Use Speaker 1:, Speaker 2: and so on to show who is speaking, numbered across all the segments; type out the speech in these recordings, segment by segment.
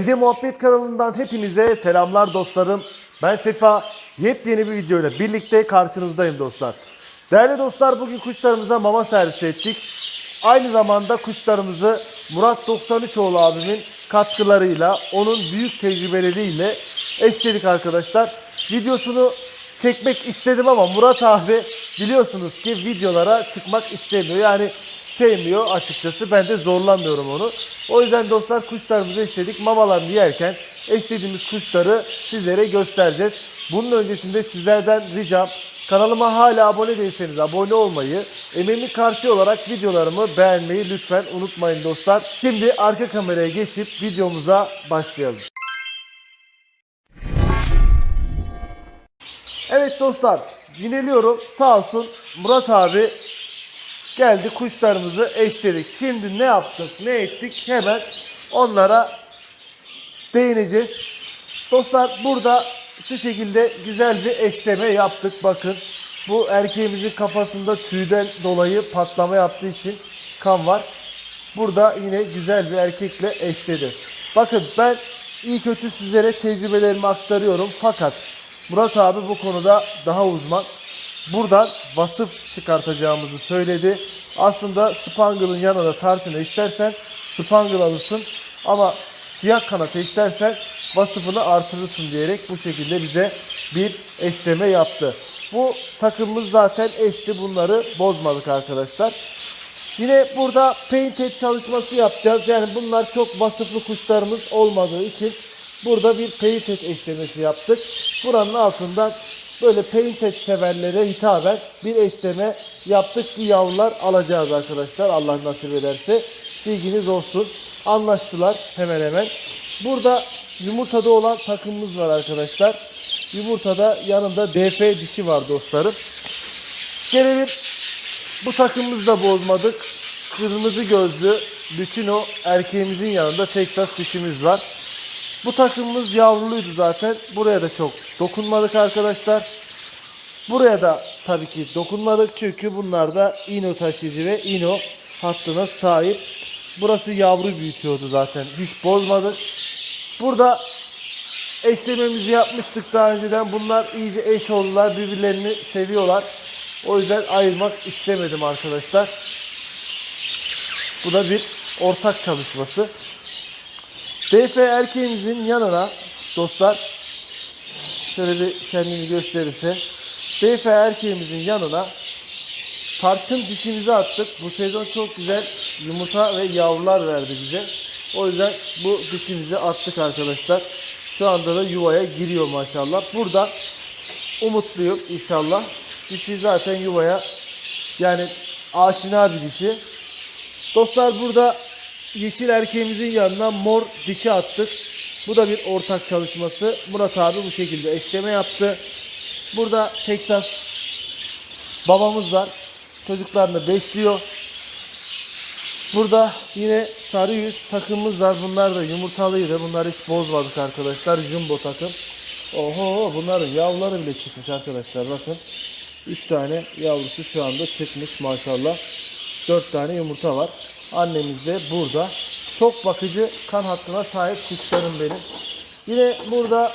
Speaker 1: Evde Muhabbet kanalından hepinize selamlar dostlarım. Ben Sefa. Yepyeni bir videoyla birlikte karşınızdayım dostlar. Değerli dostlar bugün kuşlarımıza mama servisi ettik. Aynı zamanda kuşlarımızı Murat 93oğlu abimin katkılarıyla, onun büyük tecrübeleriyle eşledik arkadaşlar. Videosunu çekmek istedim ama Murat abi biliyorsunuz ki videolara çıkmak istemiyor. Yani sevmiyor açıkçası. Ben de zorlamıyorum onu. O yüzden dostlar kuşlarımızı eşledik. Mamalarını yerken eşlediğimiz kuşları sizlere göstereceğiz. Bunun öncesinde sizlerden ricam kanalıma hala abone değilseniz abone olmayı, emeğimi karşı olarak videolarımı beğenmeyi lütfen unutmayın dostlar. Şimdi arka kameraya geçip videomuza başlayalım. Evet dostlar, yineliyorum. Sağ olsun Murat abi geldi kuşlarımızı eşledik. Şimdi ne yaptık, ne ettik hemen onlara değineceğiz. Dostlar burada şu şekilde güzel bir eşleme yaptık. Bakın bu erkeğimizin kafasında tüyden dolayı patlama yaptığı için kan var. Burada yine güzel bir erkekle eşledi. Bakın ben iyi kötü sizlere tecrübelerimi aktarıyorum. Fakat Murat abi bu konuda daha uzman. Buradan vasıf çıkartacağımızı söyledi. Aslında Spangle'ın yanına tarçını eşlersen Spangle alırsın. Ama siyah kanat eşlersen vasıfını artırırsın diyerek bu şekilde bize bir eşleme yaptı. Bu takımımız zaten eşti. Bunları bozmadık arkadaşlar. Yine burada painted çalışması yapacağız. Yani bunlar çok vasıflı kuşlarımız olmadığı için burada bir painted eşlemesi yaptık. Buranın altından böyle painted severlere hitaben bir eşleme yaptık. Bu yavrular alacağız arkadaşlar Allah nasip ederse. Bilginiz olsun. Anlaştılar hemen hemen. Burada yumurtada olan takımımız var arkadaşlar. Yumurtada yanında DF dişi var dostlarım. Gelelim bu takımımızı da bozmadık. Kırmızı gözlü bütün o erkeğimizin yanında Texas dişimiz var. Bu takımımız yavruluydu zaten. Buraya da çok dokunmadık arkadaşlar. Buraya da tabii ki dokunmadık çünkü bunlar da ino taşıyıcı ve ino hattına sahip. Burası yavru büyütüyordu zaten. Hiç bozmadık. Burada eşlememizi yapmıştık daha önceden. Bunlar iyice eş oldular. Birbirlerini seviyorlar. O yüzden ayırmak istemedim arkadaşlar. Bu da bir ortak çalışması. DF erkeğimizin yanına dostlar şöyle bir kendini gösterirse DF erkeğimizin yanına tarçın dişimizi attık. Bu sezon çok güzel yumurta ve yavrular verdi bize. O yüzden bu dişimizi attık arkadaşlar. Şu anda da yuvaya giriyor maşallah. Burada umutluyum inşallah. Dişi zaten yuvaya yani aşina bir dişi. Dostlar burada yeşil erkeğimizin yanına mor dişi attık. Bu da bir ortak çalışması. Murat abi bu şekilde eşleme yaptı. Burada Texas babamız var. Çocuklarını besliyor. Burada yine sarı yüz takımımız var. Bunlar da yumurtalıydı. Bunları hiç bozmadık arkadaşlar. Jumbo takım. Oho bunların yavruları bile çıkmış arkadaşlar. Bakın. 3 tane yavrusu şu anda çıkmış maşallah. 4 tane yumurta var. Annemiz de burada. Çok bakıcı kan hattına sahip kuşlarım benim. Yine burada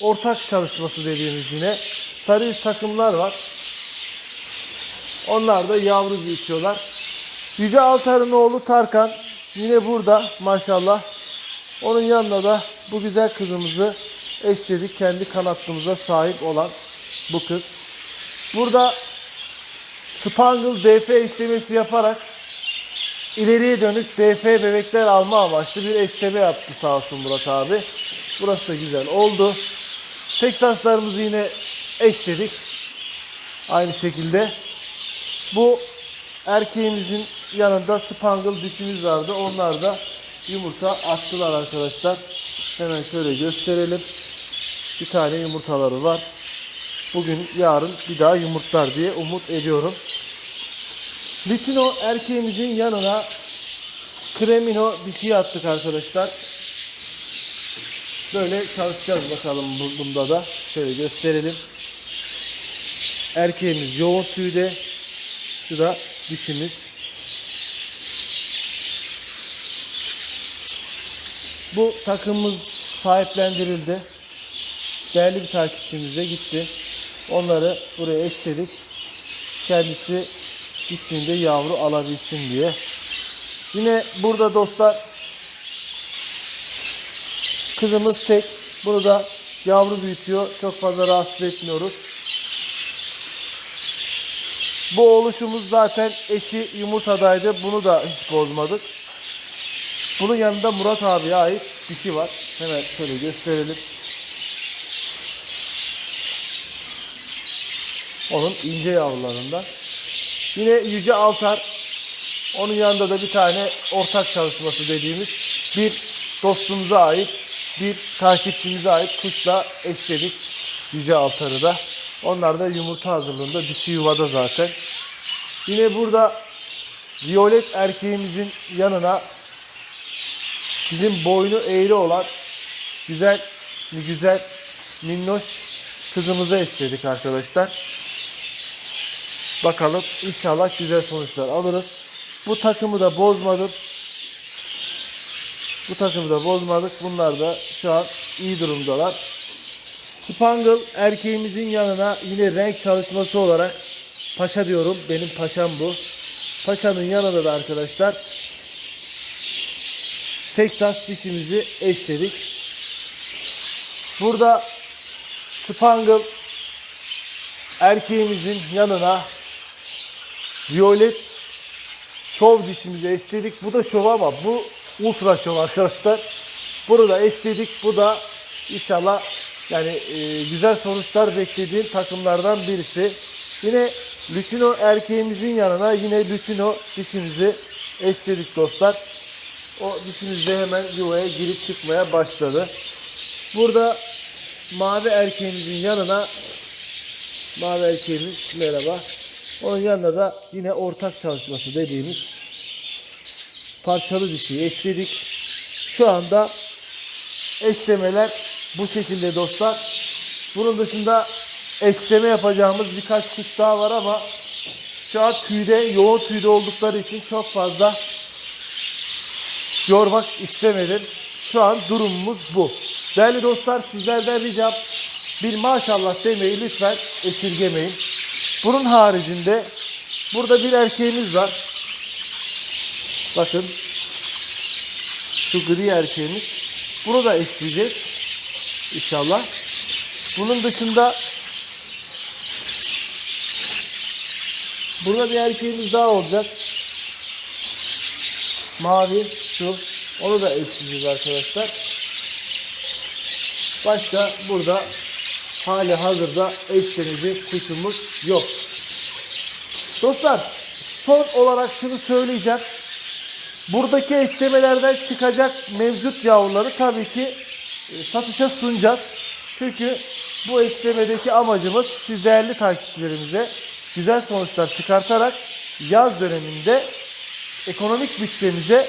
Speaker 1: ortak çalışması dediğimiz yine sarı yüz takımlar var. Onlar da yavru büyütüyorlar. Yüce Altar'ın oğlu Tarkan yine burada maşallah. Onun yanına da bu güzel kızımızı eşledik. Kendi kanatlımıza sahip olan bu kız. Burada Spangle DF işlemesi yaparak ileriye dönük DF bebekler alma amaçlı bir eşleme yaptı sağ olsun Murat abi. Burası da güzel oldu. Texaslarımızı yine eşledik. Aynı şekilde. Bu erkeğimizin yanında spangle dişimiz vardı. Onlar da yumurta attılar arkadaşlar. Hemen şöyle gösterelim. Bir tane yumurtaları var. Bugün yarın bir daha yumurtlar diye umut ediyorum. Litino erkeğimizin yanına Kremino dişiyi attık arkadaşlar. Böyle çalışacağız bakalım bu- bunda da. Şöyle gösterelim. Erkeğimiz yoğun tüyde. Şu da dişimiz. Bu takımımız sahiplendirildi. Değerli bir takipçimize gitti. Onları buraya eşledik. Kendisi gittiğinde yavru alabilsin diye. Yine burada dostlar kızımız tek. Bunu da yavru büyütüyor. Çok fazla rahatsız etmiyoruz. Bu oluşumuz zaten eşi yumurtadaydı. Bunu da hiç bozmadık. Bunun yanında Murat abiye ait dişi var. Hemen şöyle gösterelim. Onun ince yavrularından. Yine Yüce Altar. Onun yanında da bir tane ortak çalışması dediğimiz bir dostumuza ait, bir takipçimize ait kuşla eşledik Yüce Altar'ı da. Onlar da yumurta hazırlığında, dişi yuvada zaten. Yine burada violet erkeğimizin yanına bizim boynu eğri olan güzel güzel minnoş kızımızı eşledik arkadaşlar. Bakalım inşallah güzel sonuçlar alırız. Bu takımı da bozmadım. Bu takımı da bozmadık. Bunlar da şu an iyi durumdalar. Spangle erkeğimizin yanına yine renk çalışması olarak paşa diyorum. Benim paşam bu. Paşanın yanında da arkadaşlar Texas dişimizi eşledik. Burada Spangle erkeğimizin yanına Violet şov dişimizi eşledik. Bu da şov ama bu ultra şov arkadaşlar. Bunu da eşledik. Bu da inşallah yani e, güzel sonuçlar beklediğim takımlardan birisi. Yine Lutino erkeğimizin yanına yine Lutino dişimizi eşledik dostlar. O dişimiz de hemen yuvaya girip çıkmaya başladı. Burada mavi erkeğimizin yanına mavi erkeğimiz merhaba. Onun yanında da yine ortak çalışması dediğimiz parçalı dişi eşledik. Şu anda eşlemeler bu şekilde dostlar. Bunun dışında eşleme yapacağımız birkaç kuş daha var ama şu an tüyde, yoğun tüyde oldukları için çok fazla yormak istemedim. Şu an durumumuz bu. Değerli dostlar sizlerden ricam bir maşallah demeyi lütfen esirgemeyin. Bunun haricinde burada bir erkeğimiz var. Bakın şu gri erkeğimiz. Bunu da eşleyeceğiz. İnşallah. Bunun dışında burada bir erkeğimiz daha olacak. Mavi şu. Onu da eşleyeceğiz arkadaşlar. Başka burada hali hazırda eşlenecek kuşumuz yok. Dostlar son olarak şunu söyleyeceğim. Buradaki eşlemelerden çıkacak mevcut yavruları tabii ki e, satışa sunacağız. Çünkü bu eşlemedeki amacımız siz değerli takipçilerimize güzel sonuçlar çıkartarak yaz döneminde ekonomik bütçemize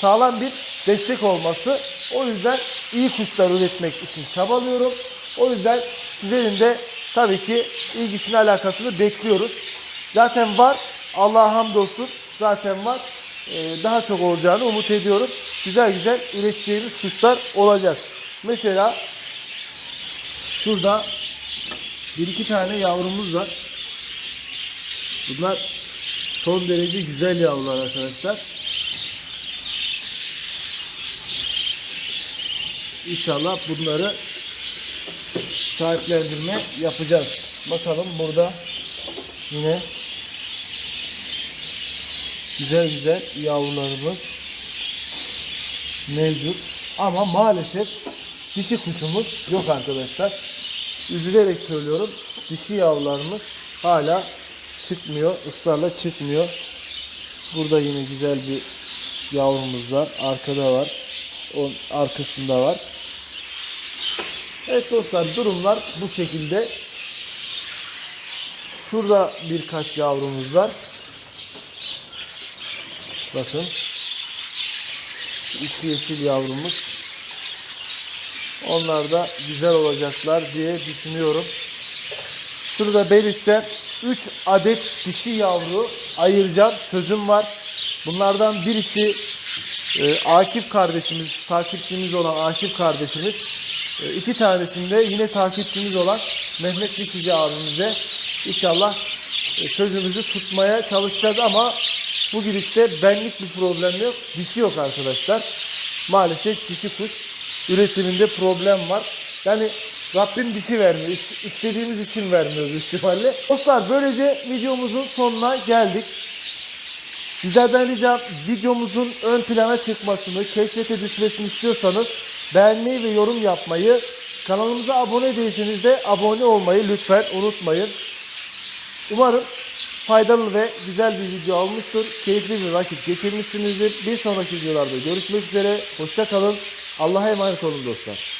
Speaker 1: sağlam bir destek olması. O yüzden iyi kuşlar üretmek için çabalıyorum. O yüzden sizlerin de tabii ki ilgisini alakasını bekliyoruz. Zaten var. Allah'a hamdolsun. Zaten var. Ee, daha çok olacağını umut ediyorum. Güzel güzel üreteceğimiz kuşlar olacak. Mesela şurada bir iki tane yavrumuz var. Bunlar son derece güzel yavrular arkadaşlar. İnşallah bunları sahiplendirme yapacağız. Bakalım burada yine güzel güzel yavrularımız mevcut. Ama maalesef dişi kuşumuz yok arkadaşlar. Üzülerek söylüyorum. Dişi yavrularımız hala çıkmıyor. ısrarla çıkmıyor. Burada yine güzel bir yavrumuz var. Arkada var. Onun arkasında var. Evet dostlar durumlar bu şekilde. Şurada birkaç yavrumuz var. Bakın. İki yeşil yavrumuz. Onlar da güzel olacaklar diye düşünüyorum. Şurada belirteceğim. 3 adet dişi yavru ayıracağım. Sözüm var. Bunlardan birisi Ee, Akif kardeşimiz, takipçimiz olan Akif kardeşimiz. Ee, iki tanesinde yine takipçimiz olan Mehmet Dikici abimize inşallah e, sözümüzü tutmaya çalışacağız ama bu gidişte benlik bir problem yok. Dişi yok arkadaşlar. Maalesef dişi kuş üretiminde problem var. Yani Rabbim dişi vermiyor. İst- istediğimiz için vermiyor büyük ihtimalle. Dostlar böylece videomuzun sonuna geldik. Sizlerden ricam videomuzun ön plana çıkmasını, keşfete düşmesini istiyorsanız beğenmeyi ve yorum yapmayı, kanalımıza abone değilseniz de abone olmayı lütfen unutmayın. Umarım faydalı ve güzel bir video olmuştur. Keyifli bir vakit geçirmişsinizdir. Bir sonraki videolarda görüşmek üzere. Hoşça kalın. Allah'a emanet olun dostlar.